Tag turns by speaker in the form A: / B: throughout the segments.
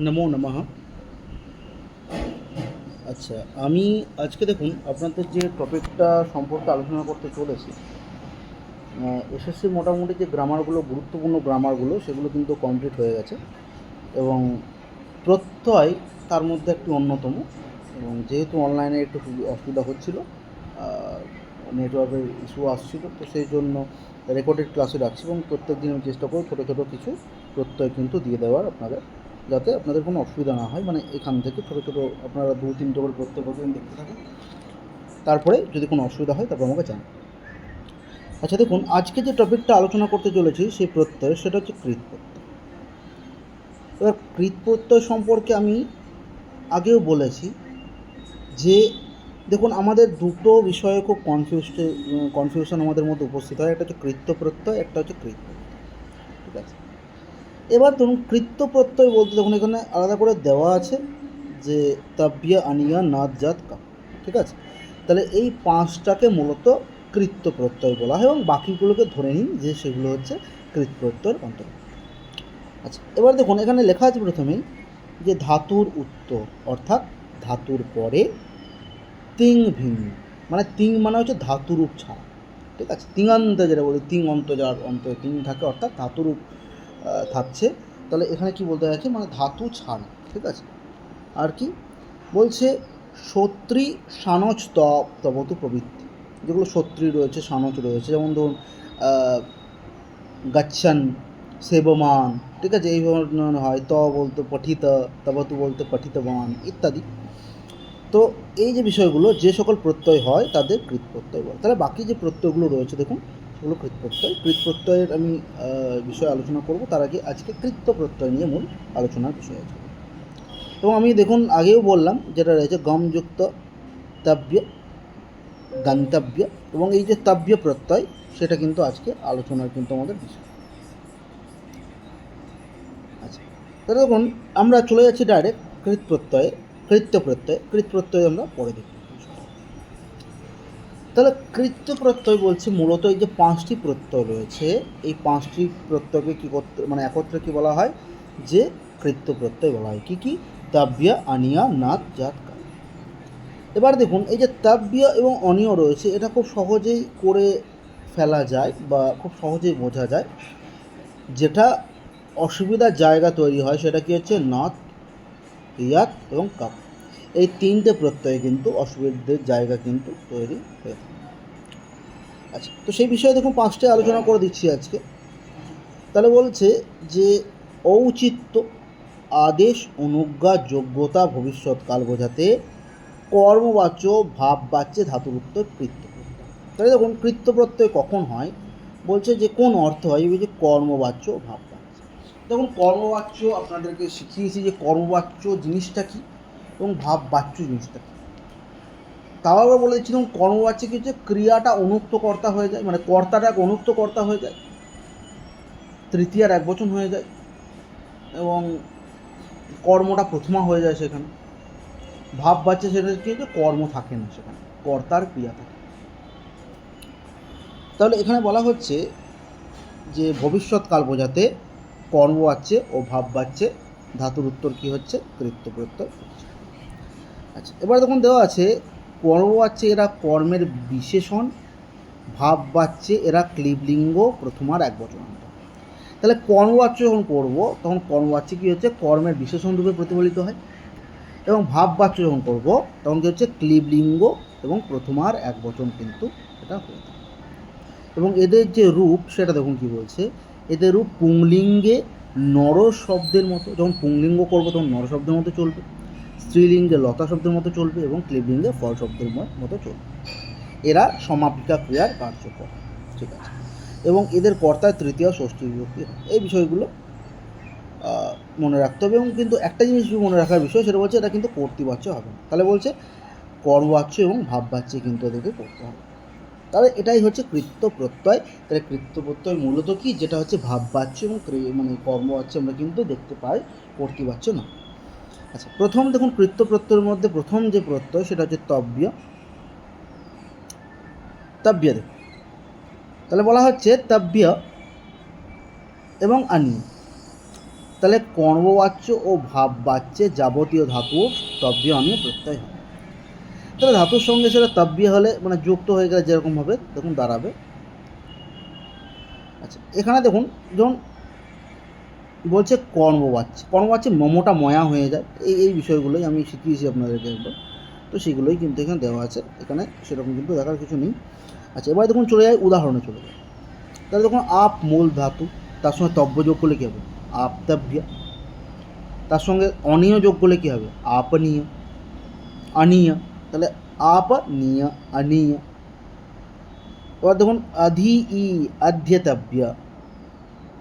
A: নমো নমঃ। আচ্ছা আমি আজকে দেখুন আপনাদের যে টপিকটা সম্পর্কে আলোচনা করতে চলেছি এসএসসি মোটামুটি যে গ্রামারগুলো গুরুত্বপূর্ণ গ্রামারগুলো সেগুলো কিন্তু কমপ্লিট হয়ে গেছে এবং প্রত্যয় তার মধ্যে একটি অন্যতম এবং যেহেতু অনলাইনে একটু অসুবিধা হচ্ছিল নেটওয়ার্কের ইস্যু আসছিল, তো সেই জন্য রেকর্ডেড ক্লাসে রাখছি এবং প্রত্যেক দিন আমি চেষ্টা করব ছোটো ছোটো কিছু প্রত্যয় কিন্তু দিয়ে দেওয়ার আপনাদের যাতে আপনাদের কোনো অসুবিধা না হয়। মানে এখান থেকে ছোটো ছোটো আপনারা দু, তিনটে করে প্রত্যয় প্রতিদিন দেখতে থাকুন। তারপরে যদি কোনো অসুবিধা হয়, তারপর আমাকে জানান। আচ্ছা দেখুন, আজকে যে টপিকটা আলোচনা করতে চলেছি, সেই প্রত্যয়, সেটা হচ্ছে কৃত প্রত্যয়। এবার কৃত প্রত্যয় সম্পর্কে আমি আগেও বলেছি যে, দেখুন, আমাদের দুটো বিষয়ে খুব কনফিউজ কনফিউশন আমাদের মধ্যে উপস্থিত হয়। একটা হচ্ছে কৃত্য প্রত্যয়, একটা হচ্ছে কৃত ঠিক আছে? এবার ধরুন কৃত্য প্রত্যয় বলতে দেখুন, এখানে আলাদা করে দেওয়া আছে যে তাব্বিয়া আনিয়া নাদ জাত কা ঠিক আছে? তাহলে এই পাঁচটাকে মূলত কৃত্য প্রত্যয় বলা হয় এবং বাকিগুলোকে ধরে নিন যে সেগুলো হচ্ছে কৃত প্রত্যয়ের অন্তর্গত। আচ্ছা এবার দেখুন, এখানে লেখা আছে প্রথমেই যে ধাতুর উত্তর, অর্থাৎ ধাতুর পরে তিং ভিন্ন মানে তিং মানে হচ্ছে ধাতুরূপ ছাড়া, ঠিক আছে? তিঙান্ত যেটা বলি তিং অন্ত যার অন্ত তিং থাকে, অর্থাৎ ধাতুরূপ থাকছে। তাহলে এখানে কি বলতে যাচ্ছে? মানে ধাতু ছাড়া ঠিক আছে? আর কি? বলছে, সত্রী সানচ তপ তপতু প্রবৃত্তি যেগুলো সত্রী রয়েছে সানচ রয়েছে, যেমন ধরুন গাচ্ছান, সেবমান, ঠিক আছে? এই ধরনের হয়। ত বলতে পঠিত, তবতু বলতে পঠিতবান ইত্যাদি। তো এই যে বিষয়গুলো, যে সকল প্রত্যয় হয়, তাদের কৃত প্রত্যয় বলে। তাহলে বাকি যে প্রত্যয়গুলো রয়েছে, দেখুন সেগুলো কৃত প্রত্যয় কৃত প্রত্যয়ের আমি বিষয়ে আলোচনা করব। তার আগে আজকে কৃত্য প্রত্যয় নিয়ে মূল আলোচনার বিষয় আছে। এবং আমি দেখুন, আগেও বললাম, যেটা রয়েছে গমযুক্ত তাব্য গন্তব্য এবং এই যে তাব্য প্রত্যয়, সেটা কিন্তু আজকে আলোচনার কিন্তু আমাদের বিষয়। আচ্ছা তাহলে দেখুন, আমরা চলে যাচ্ছি ডাইরেক্ট কৃত প্রত্যয়ে কৃত্য প্রত্যয় কৃত প্রত্যয় আমরা পরে দেখব। তাহলে কৃত্য প্রত্যয় বলছে, মূলত এই যে পাঁচটি প্রত্যয় রয়েছে, এই পাঁচটি প্রত্যয়কে কী করতে মানে একত্রে কী বলা হয়? যে কৃত্য প্রত্যয় বলা হয়। কী কী? তাব্যা আনিয়া, নাত, জাত। এবার দেখুন, এই যে তাব্য এবং অনিয় রয়েছে, এটা খুব সহজেই করে ফেলা যায় বা খুব সহজেই বোঝা যায়। যেটা অসুবিধার জায়গা তৈরি হয়, সেটা কি হচ্ছে? নাত, ইয়াত এবং কাপ এই তিনটে প্রত্যয়ে কিন্তু অসুবিধের জায়গা কিন্তু তৈরি হয়ে থাকে। আচ্ছা তো সেই বিষয়ে দেখুন পাঁচটি আলোচনা করে দিচ্ছি আজকে। তাহলে বলছে যে, ঔচিত্য, আদেশ, অনুজ্ঞা, যোগ্যতা ভবিষ্যৎকাল বোঝাতে কর্মবাচ্য ভাববাচ্যে ধাতুর উত্তর কৃত্য তাহলে দেখুন কৃত্য প্রত্যয় কখন হয়? বলছে যে, কোন অর্থ হয়? যে কর্মবাচ্য, ভাব ভাববাচ্য দেখুন, কর্মবাচ্য আপনাদেরকে শিখিয়েছি যে কর্মবাচ্য জিনিসটা কি। এবং ভাববাচ্য জিনিসটা। তাও আবার বলে দিচ্ছি, দেখুন কর্মবাচ্য কি হচ্ছে ক্রিয়াটা অনুক্ত কর্তা হয়ে যায় মানে কর্তাটা এক অনুক্ত কর্তা হয়ে যায়, তৃতীয়ার এক বচন হয়ে যায়, এবং কর্মটা প্রথমা হয়ে যায় সেখানে। ভাব বাচ্চা সেটা কি হচ্ছে কর্ম থাকে না সেখানে, কর্তার ক্রিয়া থাকে। তাহলে এখানে বলা হচ্ছে যে, ভবিষ্যৎকাল বোঝাতে কর্ম বাচ্চে ও ভাব বাচ্চে ধাতুর উত্তর কি হচ্ছে? কৃত্য প্রত্যয় হচ্ছে। আচ্ছা এবার দেখুন দেওয়া আছে, কর্ম বাচ্চে এরা কর্মের বিশেষণ, ভাব বাচ্চে এরা ক্লিবলিঙ্গ প্রথমার এক বচনান্ত তাহলে কর্মবাচ্য যখন করব, তখন কর্মবাচ্য কী হচ্ছে? কর্মের বিশেষণ রূপে প্রতিফলিত হয়। এবং ভাববাচ্য যখন করব, তখন কী হচ্ছে? ক্লিবলিঙ্গ এবং প্রথমার এক বচন কিন্তু এটা হয়ে থাকে। এবং এদের যে রূপ, সেটা দেখুন কি বলছে? এদের রূপ পুংলিঙ্গে নর শব্দের মতো, যখন পুংলিঙ্গ করব তখন নর শব্দের মতো চলবে। স্ত্রীলিঙ্গে লতা শব্দের মতো চলবে এবং ক্লিবলিঙ্গে ফল শব্দের মতো চলবে। এরা সমাপিকা ক্রিয়ার কার্যকর। ঠিক আছে? এবং এদের কর্তায় তৃতীয় ষষ্ঠী বিভক্তি। এই বিষয়গুলো মনে রাখতে হবে এবং কিন্তু একটা জিনিস মনে রাখার বিষয়, সেটা বলছে এটা কিন্তু কর্তৃবাচ্য হবে না। তাহলে বলছে কর্মবাচ্য এবং ভাববাচ্যে কিন্তু এদেরকে করতে হবে। তাহলে এটাই হচ্ছে কৃত্য প্রত্যয়। তাহলে কৃত্য প্রত্যয় মূলত কি? যেটা হচ্ছে ভাববাচ্য এবং মানে কর্মবাচ্য আমরা কিন্তু দেখতে পাই, কর্তৃবাচ্য না। আচ্ছা প্রথম দেখুন কৃত্য প্রত্যয়ের মধ্যে প্রথম যে প্রত্যয়, সেটা হচ্ছে তব্য। তব্য দেখুন। তাহলে বলা হচ্ছে তব্য এবং আনি। তাহলে কর্মবাচ্য ও ভাব ভাববাচ্যে যাবতীয় ধাতু তব্য আমি প্রত্যয় হয়। তাহলে ধাতুর সঙ্গে সেটা তব্য হলে মানে যুক্ত হয়ে গেলে যেরকম হবে দেখুন দাঁড়াবে। আচ্ছা এখানে দেখুন যখন বলছে কর্মবাচ্য। কর্মবাচ্যে মমটা ময়া হয়ে যায়। এই এই বিষয়গুলোই আমি শিখিয়েছি আপনাদেরকে একবার। তো সেগুলোই কিন্তু এখানে দেওয়া আছে। এখানে সেরকম কিন্তু দেখার কিছু নেই। আচ্ছা এবার দেখুন চলে যায় উদাহরণে চলে যায় তাহলে দেখুন, আপ মূল ধাতু, তার সঙ্গে তব্য যোগ করলে কী হবে? আপতাভ্য তার সঙ্গে অনীয় যোগ করলে কী হবে? আপনীয়। অনীয়। তাহলে আপ নিয় অনীয়। এবার দেখুন অধি ই অধ্যেতব্য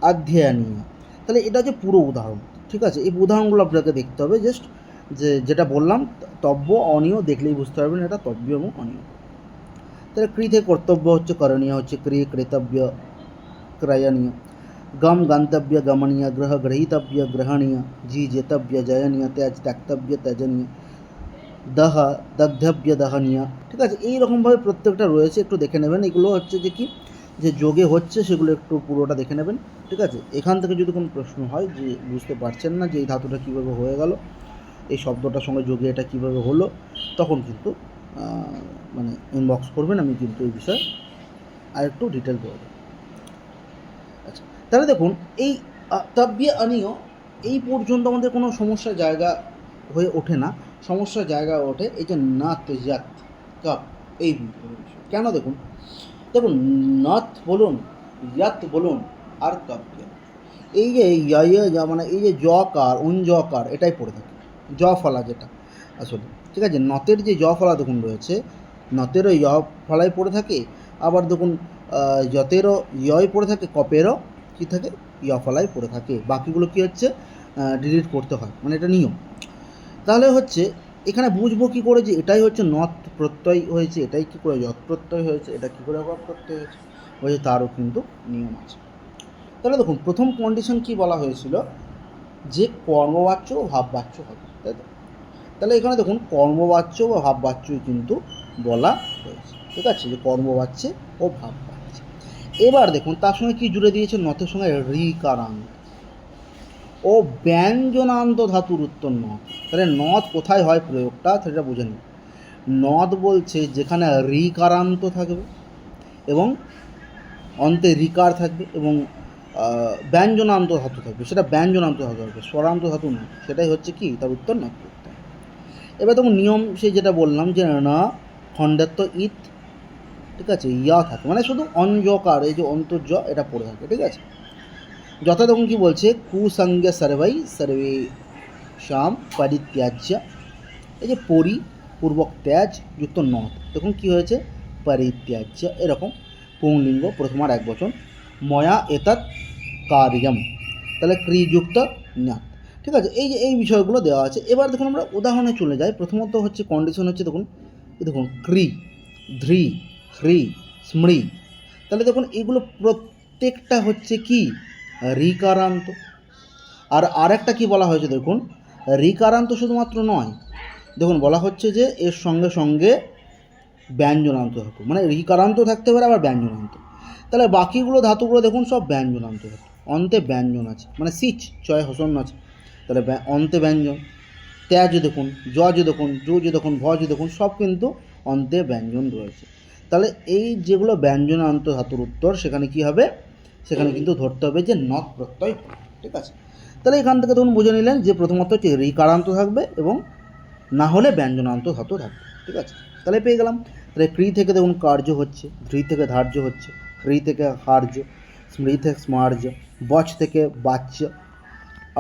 A: অধ্যয়নীয় তাহলে এটা হচ্ছে পুরো উদাহরণ, ঠিক আছে? এই উদাহরণগুলো আপনাকে দেখতে হবে জাস্ট যে যেটা বললাম, তব্য, অনীয় দেখলেই বুঝতে পারবেন এটা তব্য এবং অনীয়। তাহলে থেকে কর্তব্য হচ্ছে করণীয়, হচ্ছে ক্রি কৃতব্য, ক্রয়ণীয়। গম গন্তব্য গমনীয়, গ্রহ গ্রহীতব্য গ্রহণীয় জি জেতব্য জয়নীয়, ত্যাজ ত্যাক্তব্য ত্যাজনীয়। দহ দগ্ধব্য দহনীয়, ঠিক আছে? এইরকমভাবে প্রত্যেকটা রয়েছে, একটু দেখে নেবেন। এগুলো হচ্ছে যে কি? যে যোগে হচ্ছে সেগুলো একটু পুরোটা দেখে নেবেন, ঠিক আছে? এখান থেকে যদি কোনো প্রশ্ন হয় যে বুঝতে পারছেন না যে এই ধাতুটা কীভাবে হয়ে গেল, এই শব্দটার সঙ্গে যোগে এটা কীভাবে হলো, তখন কিন্তু মানে ইনবক্স করবেন, আমি কিন্তু এই বিষয়ে আর একটু ডিটেল দেবো। আচ্ছা তাহলে দেখুন, এই তাব্য অনীয় এই পর্যন্ত আমাদের কোনো সমস্যার জায়গা হয়ে ওঠে না। সমস্যার জায়গা ওঠে এই যে নাত, জাত, কাপ, এই কেন দেখুন দেখুন নাথ বলুন, ইয়াত বলুন, আর কাব্য এই যে ইয়া মানে এই যে জ কার এটাই পড়ে থাকে। জ, ফলা যেটা। আসলে ঠিক আছে নতের যে জ, ফলা দেখুন রয়েছে নতেরও য়, ফলাই পড়ে থাকে, আবার দেখুন যতেরও ইয় পড়ে থাকে, কপেরও কী থাকে ইয় ফলাই পড়ে থাকে। বাকিগুলো কী হচ্ছে? ডিলিট করতে হয়। মানে এটা নিয়ম। তাহলে হচ্ছে এখানে বুঝব কী করে যে এটাই হচ্ছে নথ প্রত্যয় হয়েছে, এটাই কী করে যত প্রত্যয় হয়েছে, এটা কী করে অভাব প্রত্যয় হয়েছে হয়েছে তারও কিন্তু নিয়ম আছে। তাহলে দেখুন, প্রথম কন্ডিশন কি বলা হয়েছিল? যে কর্মবাচ্য ও ভাববাচ্য হবে, তাই তো? তাহলে এখানে দেখুন, কর্মবাচ্য ও ভাববাচ্যই কিন্তু বলা হয়েছে, ঠিক আছে? যে কর্মবাচ্যে ও ভাববাচ্যে। এবার দেখুন, তার সঙ্গে কি জুড়ে দিয়েছে? নথের সঙ্গে রিকারান্ত ও ব্যঞ্জনান্ত ধাতুর উত্তর নথ তাহলে নদ কোথায় হয় প্রয়োগটা সেটা বুঝে নিন। নদ বলছে যেখানে রিকারান্ত থাকবে এবং অন্তে রিকার থাকবে এবং ব্যঞ্জনান্ত ধাতু থাকবে। সেটা ব্যঞ্জনান্ত ধাতু থাকবে স্বরান্ত ধাতু নয়। সেটাই হচ্ছে কি? তার উত্তর প্রত্যয়। এবার তখন নিয়ম সেই যেটা বললাম যে না খণ্ডাত্ম ইত, ঠিক আছে, ইয়া থাকে। মানে শুধু অঞ্জকার, এই যে অন্তর্য এটা পড়ে থাকে, ঠিক আছে? যথা তখন কি বলছে? কুসঙ্গে সর্বৈ সর্বে শ্যাম পরিত্যাজ্য। এই যে পরি, পূর্বক ত্যাজ, যুক্ত নথ, দেখুন কি হয়েছে? পরিত্যাজ্য, এরকম। পুংলিঙ্গ, প্রথমার এক বচন। ময়া এতৎ কার্যম। তাহলে ক্রিযুক্ত ন্যাত। ঠিক আছে, এই যে এই বিষয়গুলো দেওয়া আছে। এবার দেখুন আমরা উদাহরণে চলে যাই। প্রথমত হচ্ছে কন্ডিশন হচ্ছে দেখুন দেখুন, ক্রি ধ্রি হ্রি, স্মৃ। তাহলে দেখুন, এগুলো প্রত্যেকটা হচ্ছে কি? রিকারান্ত। আর আরেকটা কি বলা হয়েছে দেখুন? রিকারান্ত শুধুমাত্র নয়, দেখুন বলা হচ্ছে যে এর সঙ্গে সঙ্গে ব্যঞ্জনান্ত ধাতু মানে রিকারান্ত থাকতে পারে আবার ব্যঞ্জনান্ত। তাহলে বাকিগুলো ধাতুগুলো দেখুন সব ব্যঞ্জনান্ত ধাতু, অন্তে ব্যঞ্জন আছে মানে সিচ, চয় হসন আছে। তাহলে অন্তে ব্যঞ্জন, ত্যাজ দেখুন জজ দেখুন জুজ দেখুন, ভজ দেখুন, সব কিন্তু অন্তে ব্যঞ্জন রয়েছে। তাহলে এই যেগুলো ব্যঞ্জনান্ত ধাতুর উত্তর, সেখানে কি হবে? সেখানে কিন্তু ধরতে হবে যে নথ প্রত্যয়। ঠিক আছে? তাহলে এখান থেকে তখন বুঝে নিলেন যে প্রথমত হচ্ছে রিকারান্ত থাকবে এবং না হলে ব্যঞ্জনান্ত ধাতু থাকবে ঠিক আছে? তাহলে পেয়ে গেলাম। তাহলে ক্রি থেকে দেখুন কার্য হচ্ছে ধৃ থেকে ধার্য হচ্ছে হ্রি থেকে হার্য স্মৃ থেকে স্মার্য বচ থেকে বাচ্য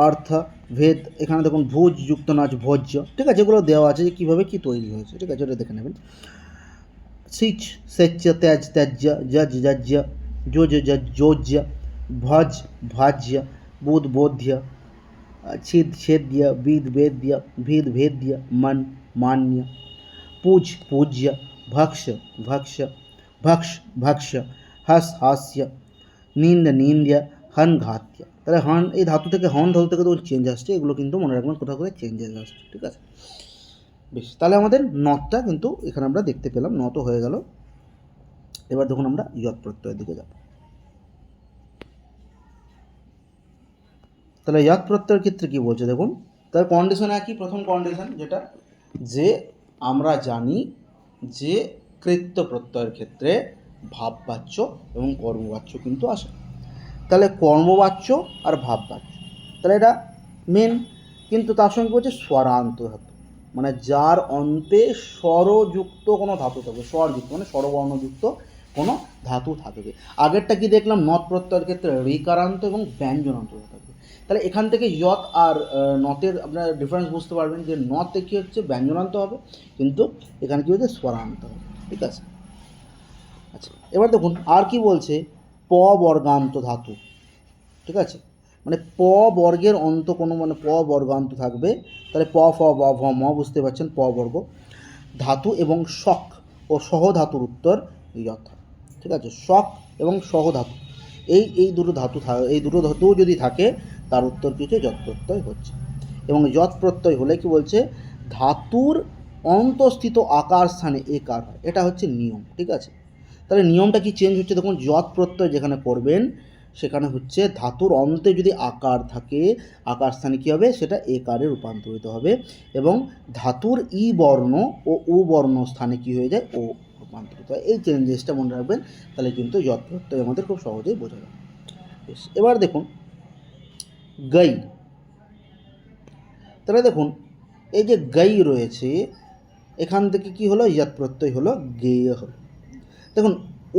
A: অর্থ ভেদ এখানে দেখুন ভোজ যুক্ত নাচ ভোজ্য ঠিক আছে? এগুলো দেওয়া আছে যে কীভাবে কী তৈরি হয়েছে ঠিক আছে? ওটা দেখে নেবেন। সিচ সেচ্য ত্যাজ ত্যাজ্য যজ যজ্য যোজ যোজ্য ভজ ভাজ্য বুধ বোধ্য ছিদ ছেদ্য বিদ বেদ্য ভিদ ভেদ্য মন মান্য पूज पूज्य भक्ष भक्ष भक्ष भक्ष्य हस हास्य নিন্দ নিন্দ্য হন ঘাত্য তাহলে হন এই ধাতু থেকে হন ধাতু থেকে তো চেঞ্জ আসছে এগুলো কিন্তু মনে রাখবেন কোথাও কোথায় চেঞ্জেস আসছে ঠিক আছে বেশ তাহলে আমাদের নতটা কিন্তু এখানে আমরা দেখতে পেলাম নত হয়ে গেল এবার দেখুন আমরা ইয়ত প্রত্যয়ের দিকে যাব। তাহলে ইয়াত প্রত্যয়ের ক্ষেত্রে কী বলছে দেখুন? তার কন্ডিশন একই, প্রথম কন্ডিশন যেটা, যে আমরা জানি যে কৃত্য প্রত্যয়ের ক্ষেত্রে ভাববাচ্য এবং কর্মবাচ্য কিন্তু আসে। তাহলে কর্মবাচ্য আর ভাববাচ্য, তাহলে এটা মেন কিন্তু তার সঙ্গে বলছে? স্বরান্ত ধাতু। মানে যার অন্তে স্বরযুক্ত কোনো ধাতু থাকবে স্বরযুক্ত মানে স্বরবর্ণযুক্ত কোনো ধাতু থাকবে। আগেরটা কি দেখলাম? নথ প্রত্যয়ের ক্ষেত্রে ঋকারান্ত এবং ব্যঞ্জনান্ত থাকবে। তাহলে এখান থেকে যত আর নতের আপনার ডিফারেন্স বুঝতে পারবেন যে নতে কী হচ্ছে? ব্যঞ্জনান্ত হবে। কিন্তু এখানে কী হচ্ছে? স্বরান্ত হবে। ঠিক আছে? আচ্ছা এবার দেখুন, আর কি বলছে? প বর্গান্ত ধাতু। ঠিক আছে? মানে প বর্গের অন্ত কোনো মানে প বর্গান্ত থাকবে। তাহলে প, ফ ব ভ, ম বুঝতে পারছেন? প বর্গ। ধাতু এবং শক ও সহ ধাতুর উত্তর যথা ঠিক আছে? শক এবং সহ ধাতু। এই এই দুটো ধাতু এই দুটো ধাতু যদি থাকে, তার উত্তর কিছু যৎ প্রত্যয় হচ্ছে। এবং যৎ প্রত্যয় হলে কি বলছে? ধাতুর অন্তস্থিত আকার স্থানে একার হয়। এটা হচ্ছে নিয়ম, ঠিক আছে? তাহলে নিয়মটা কি চেঞ্জ হচ্ছে? দেখুন, যৎ প্রত্যয় যেখানে করবেন, সেখানে হচ্ছে ধাতুর অন্তে যদি আকার থাকে, আকার স্থানে কী হবে? সেটা একারে রূপান্তরিত হবে। এবং ধাতুর ই বর্ণ ও উ বর্ণ স্থানে কী হয়ে যায়? ও। রূপান্তরিত হয় এই চেঞ্জেসটা মনে রাখবেন, তাহলে কিন্তু প্রত্যয় আমাদের খুব সহজেই বোঝা যাবে বেশ, এবার দেখুন, গাই। তাহলে দেখুন, এই যে গাই রয়েছে, এখান থেকে কি হলো? ইয়াত প্রত্যয় হলো, গেয় হলো। দেখুন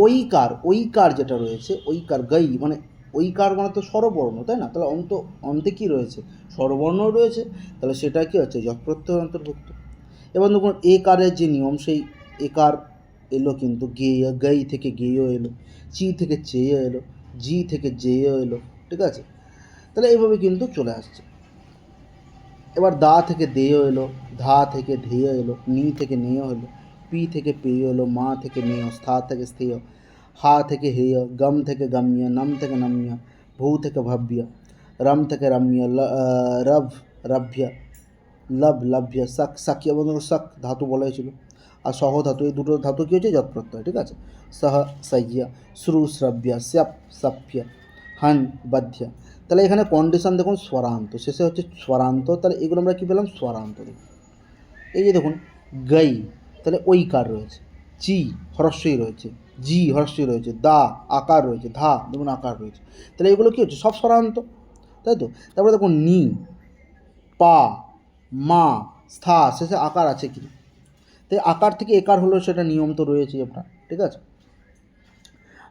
A: ওই কার ওই কার যেটা রয়েছে ওই কার গাই মানে ওই কার মানে তো স্বরবর্ণ, তাই না? তাহলে অন্ত, অন্তে কি রয়েছে? স্বরবর্ণ রয়েছে, তাহলে সেটা কি হচ্ছে? যৎ প্রত্যয় অন্তর্ভুক্ত। এবার দেখুন এ কারের যে নিয়ম, সেই একার এলো কিন্তু গেয় গাই থেকে গেয় এলো, চি থেকে চেয়ে এলো, জি থেকে জেয় এলো, ঠিক আছে? তাহলে এইভাবে কিন্তু চলে আসছে। এবার দা থেকে দেয় এলো, ধা থেকে ধেয় এলো, নি থেকে নেয় এলো, পি থেকে পেয় এলো, মা থেকে মেয় স্থা থেকে স্থেয় হা থেকে হেয় গম থেকে গম্য নম থেকে নম্য ভূ থেকে ভব্য রম থেকে রম্য রভ রভ্য লব লভ্য সক সাক্য এবং সক, ধাতু বলা হয়েছিল। আর সহ ধাতু, এই দুটো ধাতু কী হচ্ছে? যৎ প্রত্যয়, ঠিক আছে? সহ, সহ্য, শ্রু, শ্রব্য, স্যপ সভ্য হন, বধ্য। তাহলে এখানে কন্ডিশন দেখুন, স্বরান্ত। শেষে হচ্ছে স্বরান্ত, তাহলে এগুলো আমরা কী পেলাম? স্বরান্ত এই যে দেখুন গাই তাহলে ঐকার রয়েছে। চি, হরস্বই রয়েছে। জি, হরস্বই রয়েছে। দা, আকার রয়েছে। ধা, দেখুন, আকার রয়েছে। তাহলে এগুলো কী হচ্ছে? সব স্বরান্ত, তাই তো? তারপরে দেখুন, নি, পা, মা, স্থা, শেষে আকার আছে কি? তাই আকার থেকে একার হলো সেটা নিয়ম তো রয়েছে আপনার, ঠিক আছে?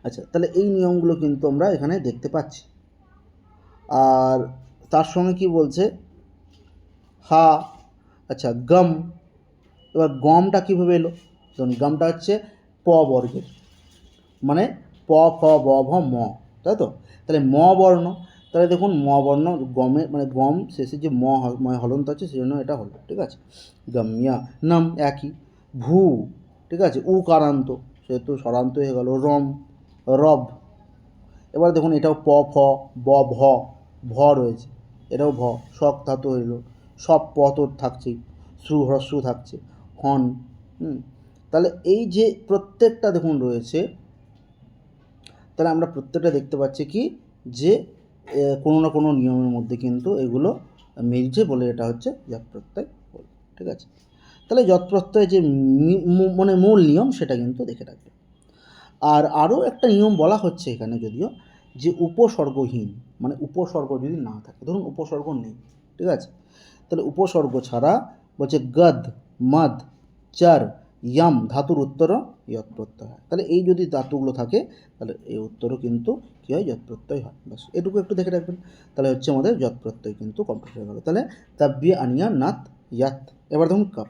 A: আচ্ছা তাহলে এই নিয়মগুলো কিন্তু আমরা এখানে দেখতে পাচ্ছি। আর তার সঙ্গে কি বলছে? হা আচ্ছা গম। এবার গমটা কীভাবে এলো? ধরুন গমটা হচ্ছে প বর্গের মানে প ফ ব, ভ, ম, তাই তো? তাহলে ম বর্ণ, তাহলে দেখুন ম বর্ণ, গমে মানে গম শেষে যে ম হলন্ত আছে সেই জন্য এটা হলো, ঠিক আছে? গম্যা, নাম, একই। ভূ, ঠিক আছে? উ কারান্ত সেহেতু স্বরান্ত হয়ে গেল। রম, রব। এবার দেখুন এটাও প, ফ, ব, ভ ভ রয়েছে। এটাও ভ শক ধাতু হইল সব পত থাকছে, শ্রু, হ্রস্ব থাকছে, হন তাহলে এই যে প্রত্যেকটা দেখুন রয়েছে, তাহলে আমরা প্রত্যেকটা দেখতে পাচ্ছি কি? যে কোনো না কোনো নিয়মের মধ্যে কিন্তু এগুলো মিলছে বলে এটা হচ্ছে যৎ প্রত্যয় বলে, ঠিক আছে? তাহলে যৎ প্রত্যয় যে মানে মূল নিয়ম সেটা কিন্তু দেখে রাখবে। আর আরও একটা নিয়ম বলা হচ্ছে এখানে যদিও যে উপসর্গহীন মানে উপসর্গ যদি না থাকে, ধরুন উপসর্গ নেই, ঠিক আছে? তাহলে উপসর্গ ছাড়া বলছে গদ, মদ, চার, ইয়াম, ধাতুর উত্তরও যৎ প্রত্যয় হয়। তাহলে এই যদি ধাতুগুলো থাকে, তাহলে এই উত্তরও কিন্তু কী হয়? যৎ প্রত্যয় হয়। ব্যাস, এটুকু একটু দেখে রাখবেন। তাহলে হচ্ছে আমাদের যৎ প্রত্যয় কিন্তু কমপ্লিট হয়ে গেল। তাহলে তাব্যে আনিয়া নাত ইয়াত। এবার ধরুন কাপ।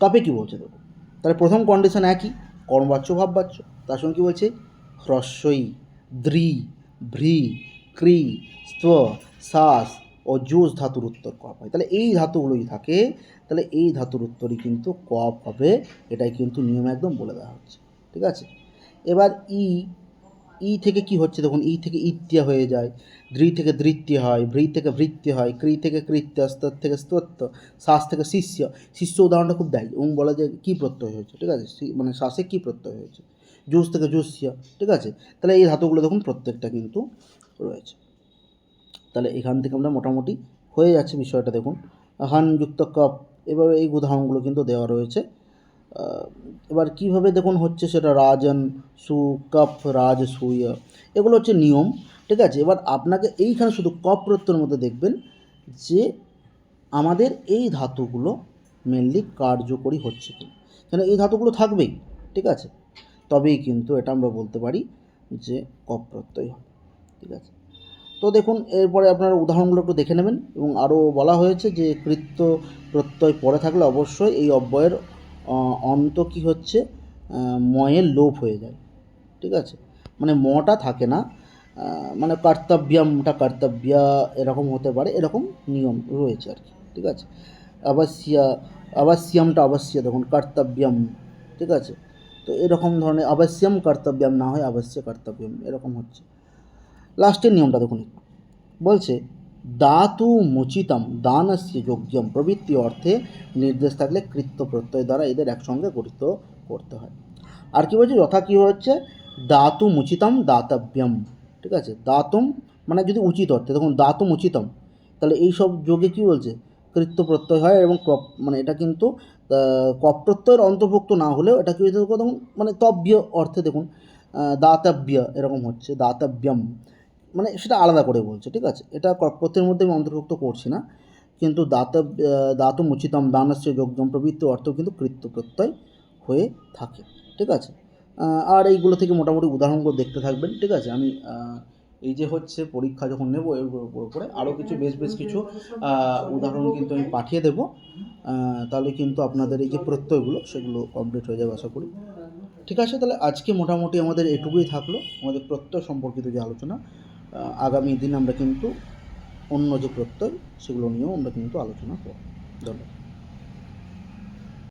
A: কাপে কী বলছে দেখো? তাহলে প্রথম কন্ডিশন একই, কর্মবাচ্য, ভাববাচ্য। তার সঙ্গে কী বলছে? হ্রস্বই দ্রি, ভ্রি, ক্রি, স্ত্ব, শ্বাস ও জুস ধাতুর উত্তর কপ হয় তাহলে এই ধাতুগুলোই থাকে, তাহলে এই ধাতুর উত্তরই কিন্তু কপ হবে। এটাই কিন্তু নিয়ম একদম বলে দেওয়া হচ্ছে। ঠিক আছে? এবার ই ই থেকে কি হচ্ছে? দেখুন, ই থেকে ইত্যা হয়ে যায়, দ্রি থেকে দৃত্য হয়, ভৃ থেকে ভৃত্য হয়, কৃ থেকে কৃত্য, স্তর থেকে স্তত্ব শ্বাস থেকে শিষ্য। শিষ্য উদাহরণটা খুব দেয়, এবং বলা যায় কী প্রত্যয় হয়েছে, ঠিক আছে? মানে শ্বাসে কী প্রত্যয় হয়েছে? জুস থেকে জুসিয়া, ঠিক আছে? তাহলে এই ধাতুগুলো দেখুন, প্রত্যেকটা কিন্তু রয়েছে। তাহলে এখান থেকে আমরা মোটামুটি হয়ে যাচ্ছে বিষয়টা, দেখুন। হানযুক্ত কাপ এবার এই উদাহরণগুলো কিন্তু দেওয়া রয়েছে। এবার কীভাবে দেখুন হচ্ছে সেটা রাজন, সু কপ রাজ সুইয়া এগুলো হচ্ছে নিয়ম, ঠিক আছে? এবার আপনাকে এইখানে শুধু কপ প্রত্যয়ের মধ্যে দেখবেন যে আমাদের এই ধাতুগুলো মেনলি কার্যকরী হচ্ছে কি কেন এই ধাতুগুলো থাকবেই, ঠিক আছে? তবেই কিন্তু এটা আমরা বলতে পারি যে কপ প্রত্যয় হবে, ঠিক আছে? তো দেখুন, এরপরে আপনারা উদাহরণগুলো একটু দেখে নেবেন এবং আরও বলা হয়েছে যে কৃত্য প্রত্যয় পরে থাকলে অবশ্যই এই অব্যয়ের অন্ত কি হচ্ছে? ময়ের লোপ হয়ে যায়। ঠিক আছে? মানে মটা থাকে না। মানে কর্তব্যমটা কর্তব্যা এরকম হতে পারে, এরকম নিয়ম রয়েছে আর কি। ঠিক আছে? অবশ্যা অবশ্যমটা অবশ্য দেখুন, কর্তব্যম। ঠিক আছে? তো এরকম ধরনের অবশ্যম কর্তব্যম না হয় অবশ্য কর্তব্যম, এরকম হচ্ছে। লাস্টের নিয়মটা দেখুন বলছে দাতু মুচিতম দানস্য যোগ্যম প্রবৃত্তি অর্থে নির্দেশ থাকলে কৃত্য প্রত্যয় দ্বারা এদের একসঙ্গে গঠিত করতে হয়। আর কি বলছে? যথা কী হচ্ছে? দাতু মুচিতম দাতব্যম ঠিক আছে? দাতম মানে যদি উচিত অর্থে দেখুন দাতুম উচিতম তাহলে এই সব যোগে কী বলছে? কৃত্য প্রত্যয় হয় এবং ক্রপ মানে এটা কিন্তু আহ, কপ প্রত্যয়ের অন্তর্ভুক্ত না হলেও এটা কি হয়েছে দেখুন মানে তব্য অর্থে দেখুন দাতব্য এরকম হচ্ছে দাতব্যম। মানে সেটা আলাদা করে বলছে, ঠিক আছে? এটা কর্পত্যের মধ্যে আমি অন্তর্ভুক্ত করছি না। কিন্তু দাত দাতুম উচিতম দানস্য যোগ্যম প্রবৃত্তি অর্থ কিন্তু কৃত্য প্রত্যয় হয়ে থাকে, ঠিক আছে? আর এইগুলো থেকে মোটামুটি উদাহরণগুলো দেখতে থাকবেন, ঠিক আছে? আমি এই যে হচ্ছে পরীক্ষা যখন নেব, এর উপর আরও কিছু, বেশ বেশ কিছু উদাহরণ কিন্তু আমি পাঠিয়ে দেবো। তাহলে কিন্তু আপনাদের এই যে প্রত্যয়গুলো, সেগুলো কমপ্লিট হয়ে যাবে, আশা করি। ঠিক আছে? তাহলে আজকে মোটামুটি আমাদের এটুকুই থাকল। আমাদের প্রত্যয় সম্পর্কিত যে আলোচনা আগামী দিন আমরা কিন্তু অন্য যে প্রত্যয় সেগুলো নিয়েও আমরা কিন্তু আলোচনা করব। ধন্যবাদ।